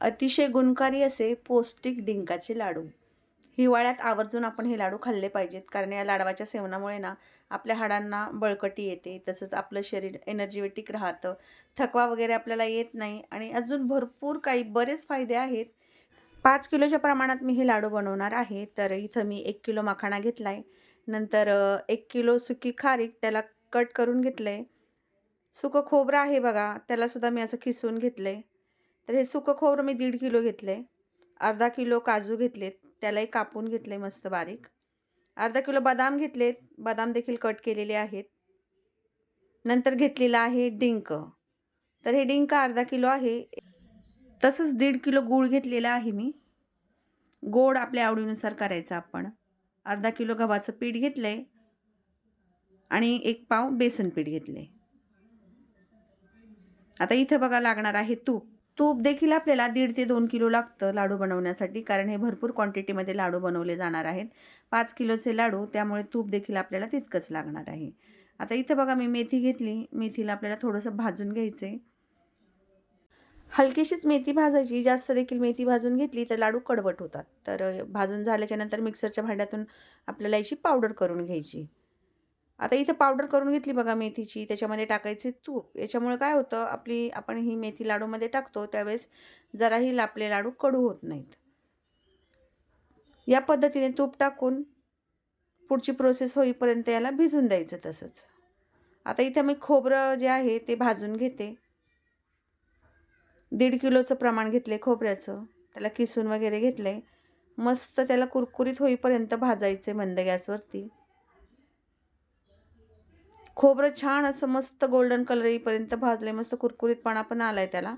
अतिशय गुणकारी असे पौष्टिक डिंकाचे लाडू. हिवाळ्यात आवर्जून आपण हे लाडू खाल्ले पाहिजेत कारण या लाडवाच्या सेवनामुळे ना आपल्या हाडांना बळकटी येते तसंच आपलं शरीर एनर्जेटिक राहतं थकवा वगैरे आपल्याला येत नाही आणि अजून भरपूर काही बरेच फायदे आहेत. पाच किलोच्या प्रमाणात मी हे लाडू बनवणार आहे तर इथं मी एक किलो मखाणा घेतला आहे नंतर एक किलो सुकी खारीक त्याला कट करून घेतलं आहे सुकं खोबरं आहे बघा त्यालासुद्धा मी असं खिसून घेतलं आहे तर हे सुकं खोबरं मी दीड किलो घेतलं आहे अर्धा किलो काजू घेतलेत. त्यालाही कापून घेतले मस्त बारीक. अर्धा किलो बदाम घेतलेत. बदाम देखील कट केलेले आहेत. नंतर घेतलेलं आहे डिंक. तर हे डिंक अर्धा किलो आहे. तसंच दीड किलो गूळ घेतलेला आहे मी. गोड आपल्या आवडीनुसार करायचं आपण. अर्धा किलो गव्हाचं पीठ घेतलं आहे आणि एक पाव बेसन पीठ घेतलं आहे आता इथं बघा लागणार आहे तूप. तूप देखील आपल्याला दीड ते दोन किलो लागतं लाडू बनवण्यासाठी कारण हे भरपूर क्वांटिटीमध्ये लाडू बनवले जाणार आहेत. पाच किलोचे लाडू त्यामुळे तूप देखील आपल्याला तितकंच लागणार आहे. आता इथं बघा मी मेथी घेतली. मेथीला आपल्याला थोडंसं भाजून घ्यायचं. आहे हलकीशीच मेथी भाजायची. जास्त देखील मेथी भाजून घेतली तर लाडू कडवट होतात. तर भाजून झाल्याच्यानंतर मिक्सरच्या भांड्यातून आपल्याला याची पावडर करून घ्यायची. आता इथं पावडर करून घेतली बघा मेथीची त्याच्यामध्ये टाकायचे तूप. याच्यामुळे काय होतं आपली आपण ही मेथी लाडूमध्ये टाकतो त्यावेळेस जराही लापले लाडू कडू होत नाहीत. या पद्धतीने तूप टाकून पुढची प्रोसेस होईपर्यंत याला भिजून द्यायचं तसंच. आता इथे मी खोबरं जे आहे ते भाजून घेते. दीड किलोचं प्रमाण घेतले खोबऱ्याचं. त्याला किसून वगैरे घेतले मस्त त्याला कुरकुरीत होईपर्यंत भाजायचे मंद गॅसवरती. खोबरं छान असं मस्त गोल्डन कलर येईपर्यंत भाजले मस्त कुरकुरीतपणा पण आलाय त्याला.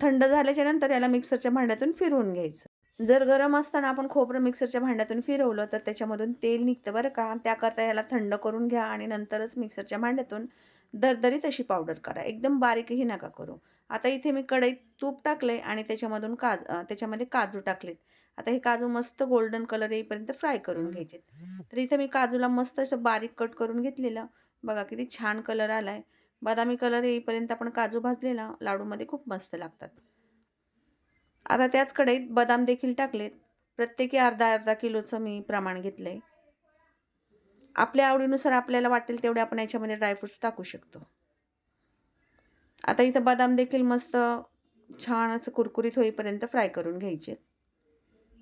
थंड झाल्याच्यानंतर याला मिक्सरच्या भांड्यातून फिरवून घ्यायचं. जर गरम असताना आपण खोबरं मिक्सरच्या भांड्यातून फिरवलं तर त्याच्यामधून तेल निघतं बरं का. त्याकरता याला थंड करून घ्या आणि नंतरच मिक्सरच्या भांड्यातून दरदरीत अशी पावडर करा. एकदम बारीकही नका करू. आता इथे मी कढईत तूप टाकलं आहे आणि त्याच्यामधून काज त्याच्यामध्ये काजू टाकलेत. आता हे काजू मस्त गोल्डन कलर येईपर्यंत फ्राय करून घ्यायचे तर इथे मी काजूला मस्त असं बारीक कट करून घेतलेलं. बघा किती छान कलर आला आहे बदामी कलर येईपर्यंत आपण काजू भाजलेला. लाडूमध्ये खूप मस्त लागतात. आता त्याच कढईत बदाम देखील टाकलेत. प्रत्येकी अर्धा अर्धा किलोचं मी प्रमाण घेतलं आहे आपल्या आवडीनुसार आपल्याला वाटेल तेवढे आपण याच्यामध्ये ड्रायफ्रुट्स टाकू शकतो. आता इथं बदाम देखील मस्त छान असं कुरकुरीत होईपर्यंत फ्राय करून घ्यायचे.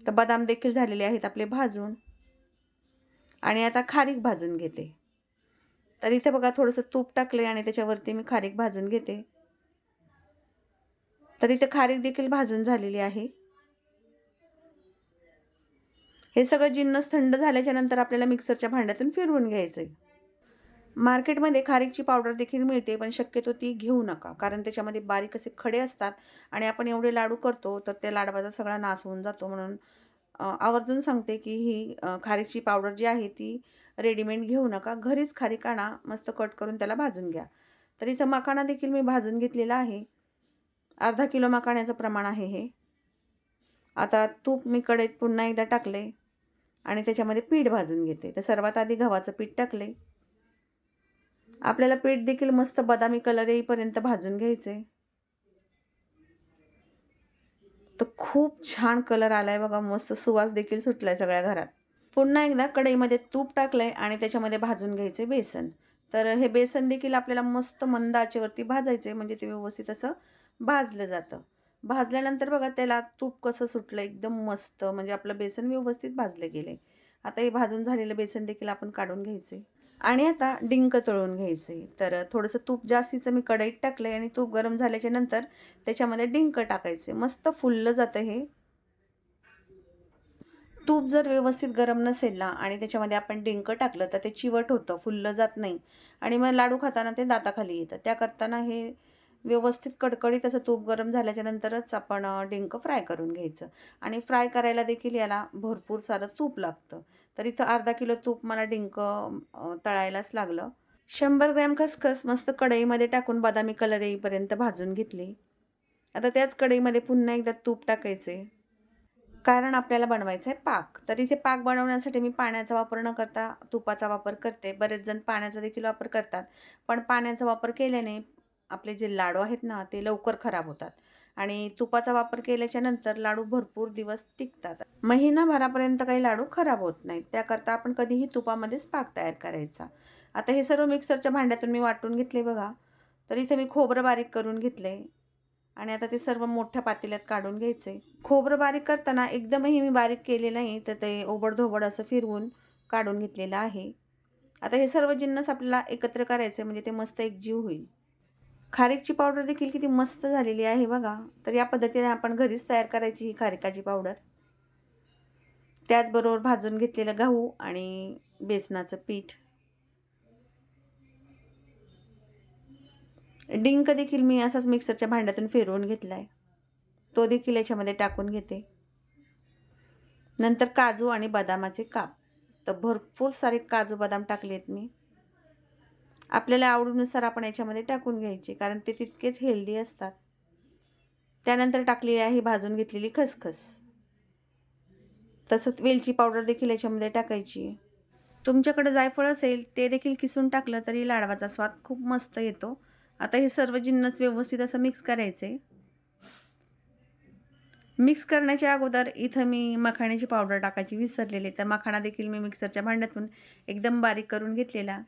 तर बदाम देखील झालेले आहेत आपले भाजून. आणि आता खारीक भाजून घेते. तर इथे बघा थोडंसं तूप टाकले आणि त्याच्यावरती मी खारीक भाजून घेते. तर इथे खारीक देखील भाजून झालेली आहे. हे सगळं जिन्नस थंड झाल्याच्यानंतर आपल्याला मिक्सरच्या भांड्यातून फिरवून घ्यायचं आहे मार्केटमध्ये खारीकची पावडर देखील मिळते पण शक्यतो ती घेऊ नका कारण त्याच्यामध्ये बारीक असे खडे असतात आणि आपण एवढे लाडू करतो तर त्या लाडवाचा सगळा नाश होऊन जातो. म्हणून आवर्जून सांगते की ही खारीकची पावडर जी आहे ती रेडीमेड घेऊ नका. घरीच खारीक आणा मस्त कट करून त्याला भाजून घ्या. तर इथं मकाणा देखील मी भाजून घेतलेला आहे. अर्धा किलो मखाण्याचं प्रमाण आहे हे. आता तूप मी कढईत पुन्हा एकदा टाकले आणि त्याच्यामध्ये पीठ भाजून घेते. तर सर्वात आधी गव्हाचं पीठ टाकले. आपल्याला पीठ देखील मस्त बदामी कलर येईपर्यंत भाजून घ्यायचे तर खूप छान कलर आलाय बघा मस्त सुवास देखील सुटलाय सगळ्या घरात. पुन्हा एकदा कढईमध्ये तूप टाकलंय आणि त्याच्यामध्ये भाजून घ्यायचे बेसन. तर हे बेसन देखील आपल्याला मस्त मंद आचेवरती भाजायचे म्हणजे ते व्यवस्थित असं भाजलं जातं. भाजल्यानंतर बघा त्याला तूप कसं सुटलं एकदम मस्त म्हणजे आपलं बेसन व्यवस्थित भाजलं गेले आता हे भाजून झालेलं बेसन देखील आपण काढून घ्यायचे आणि आता डिंक तळून घ्यायचे. तर थोडंसं तूप जास्तीचं मी कढईत टाकलं आणि तूप गरम झाल्याच्यानंतर त्याच्यामध्ये डिंक टाकायचे. मस्त फुललं जातं हे. तूप जर व्यवस्थित गरम नसेल ना आणि त्याच्यामध्ये आपण डिंक टाकलं तर ते चिवट होतं फुललं जात नाही. आणि मग लाडू खाताना ते दाताखाली येतं. त्या करताना हे व्यवस्थित कडकडीत असं तूप गरम झाल्याच्या नंतरच आपण डिंक फ्राय करून घ्यायचं. आणि फ्राय करायला देखील याला भरपूर सारं तूप लागतं. तर इथं अर्धा किलो तूप मला डिंक तळायलाच लागलं. शंभर ग्रॅम खसखस मस्त कढईमध्ये टाकून बदामी कलर येईपर्यंत भाजून घेतली. आता त्याच कढईमध्ये पुन्हा एकदा तूप टाकायचे. कारण आपल्याला बनवायचं आहे पाक. तर इथे पाक बनवण्यासाठी मी पाण्याचा वापर न करता तुपाचा वापर करते. बरेच जण पाण्याचा देखील वापर करतात. पण पाण्याचा वापर केल्याने आपले जे लाडू आहेत ना ते लवकर खराब होतात. आणि तुपाचा वापर केल्याच्यानंतर लाडू भरपूर दिवस टिकतात. महिनाभरापर्यंत काही लाडू खराब होत नाहीत. त्याकरता आपण कधीही तुपामध्येच पाक तयार करायचा. आता हे सर्व मिक्सरच्या भांड्यातून मी वाटून घेतले बघा. तर इथे मी खोबरं बारीक करून घेतले. आणि आता ते सर्व मोठ्या पातेल्यात काढून घ्यायचे. खोबरं बारीक करताना एकदमही मी बारीक केले नाही तर ते ओबडधोबड असं फिरवून काढून घेतलेलं आहे. आता हे सर्व जिन्नस आपल्याला एकत्र करायचे म्हणजे ते मस्त एकजीव होईल. खारीकची पावडर देखील किती मस्त झालेली आहे बघा. तर या पद्धतीने आपण घरीच तयार करायची ही खारिकाची पावडर त्याचबरोबर भाजून घेतलेलं गहू आणि बेसनाचं पीठ. डिंक देखील मी असाच मिक्सरच्या भांड्यातून फिरवून घेतला आहे तो देखील याच्यामध्ये टाकून घेते. नंतर काजू आणि बदामाचे काप. तर भरपूर सारे काजू बदाम टाकलेत मी. आपल्याला आवडीनुसार आपण याच्यामध्ये टाकून घ्यायचे कारण ते तितकेच हेल्दी असतात. त्यानंतर टाकलेली आहे भाजून घेतलेली खसखस. तसंच वेलची पावडर देखील याच्यामध्ये टाकायची. तुमच्याकडे जायफळ असेल ते देखील किसून टाकलं तरी लाडवाचा स्वाद खूप मस्त येतो. आता हे सर्व जिन्नस व्यवस्थित असं मिक्स करायचे. मिक्स करण्याच्या अगोदर इथं मी मखाण्याची पावडर टाकायची विसरलेली तर मखाणा देखील मी मिक्सरच्या भांड्यातून एकदम बारीक करून घेतलेला.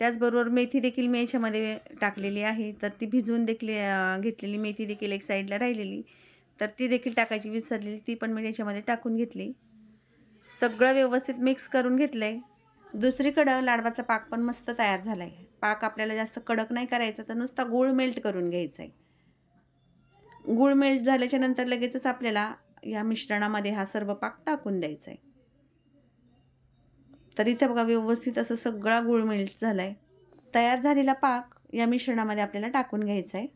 त्याचबरोबर मेथी देखील मी याच्यामध्ये टाकलेली आहे. तर ती भिजवून देखील घेतलेली मेथी देखील एक साईडला राहिलेली. तर ती देखील टाकायची विसरलेली ती पण मी याच्यामध्ये टाकून घेतली. सगळं व्यवस्थित मिक्स करून घेतलं आहे दुसरीकडं लाडवाचा पाक पण मस्त तयार झाला आहे पाक आपल्याला जास्त कडक नाही करायचा तर नुसता गूळ मेल्ट करून घ्यायचा आहे गूळ मेल्ट झाल्याच्यानंतर लगेचच आपल्याला या मिश्रणामध्ये हा सर्व पाक टाकून द्यायचा आहे तर इथे बघा व्यवस्थित असं सगळा गूळ झाला आहे तयार झालेला पाक या मिश्रणामध्ये आपल्याला टाकून घ्यायचा आहे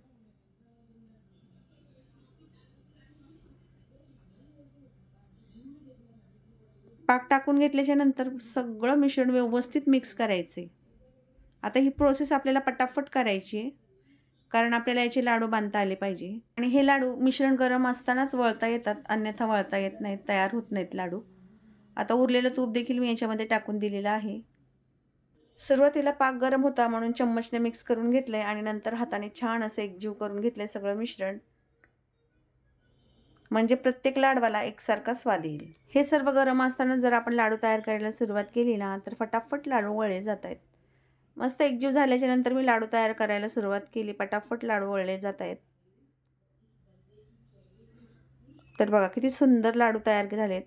पाक टाकून घेतल्याच्या नंतर सगळं मिश्रण व्यवस्थित मिक्स करायचे. आता ही प्रोसेस आपल्याला पटापट करायची आहे. कारण आपल्याला याचे लाडू बांधता आले पाहिजे. आणि हे लाडू मिश्रण गरम असतानाच वळता येतात. अन्यथा वळता येत नाहीत तयार होत नाहीत लाडू. आता उरलेलं तूप देखील मी याच्यामध्ये टाकून दिलेलं आहे. सुरुवातीला पाक गरम होता म्हणून चम्मचने मिक्स करून घेतलं आहे आणि नंतर हाताने छान असं एकजीव करून घेतलं आहे सगळं मिश्रण. म्हणजे प्रत्येक लाडवाला एकसारखा स्वाद येईल. हे सर्व गरम असताना जर आपण लाडू तयार करायला सुरुवात केली ना तर फटाफट लाडू वळले जात आहेत मस्त एकजीव झाल्याच्यानंतर मी लाडू तयार करायला सुरुवात केली पटाफट लाडू वळले जात आहेत तर बघा किती सुंदर लाडू तयार झालेत.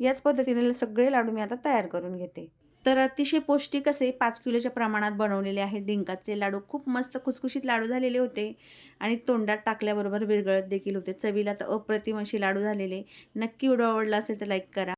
याच पद्धतीने सगळे लाडू मी आता तयार करून घेते. तर अतिशय पौष्टिक असे पाच किलोच्या प्रमाणात बनवलेले आहे डिंकाचे लाडू. खूप मस्त खुसखुशीत लाडू झालेले होते आणि तोंडात टाकल्याबरोबर विरगळत देखील होते. चवीला तर अप्रतिम असे लाडू झालेले. नक्की व्हिडिओ आवडला असेल तर लाईक करा.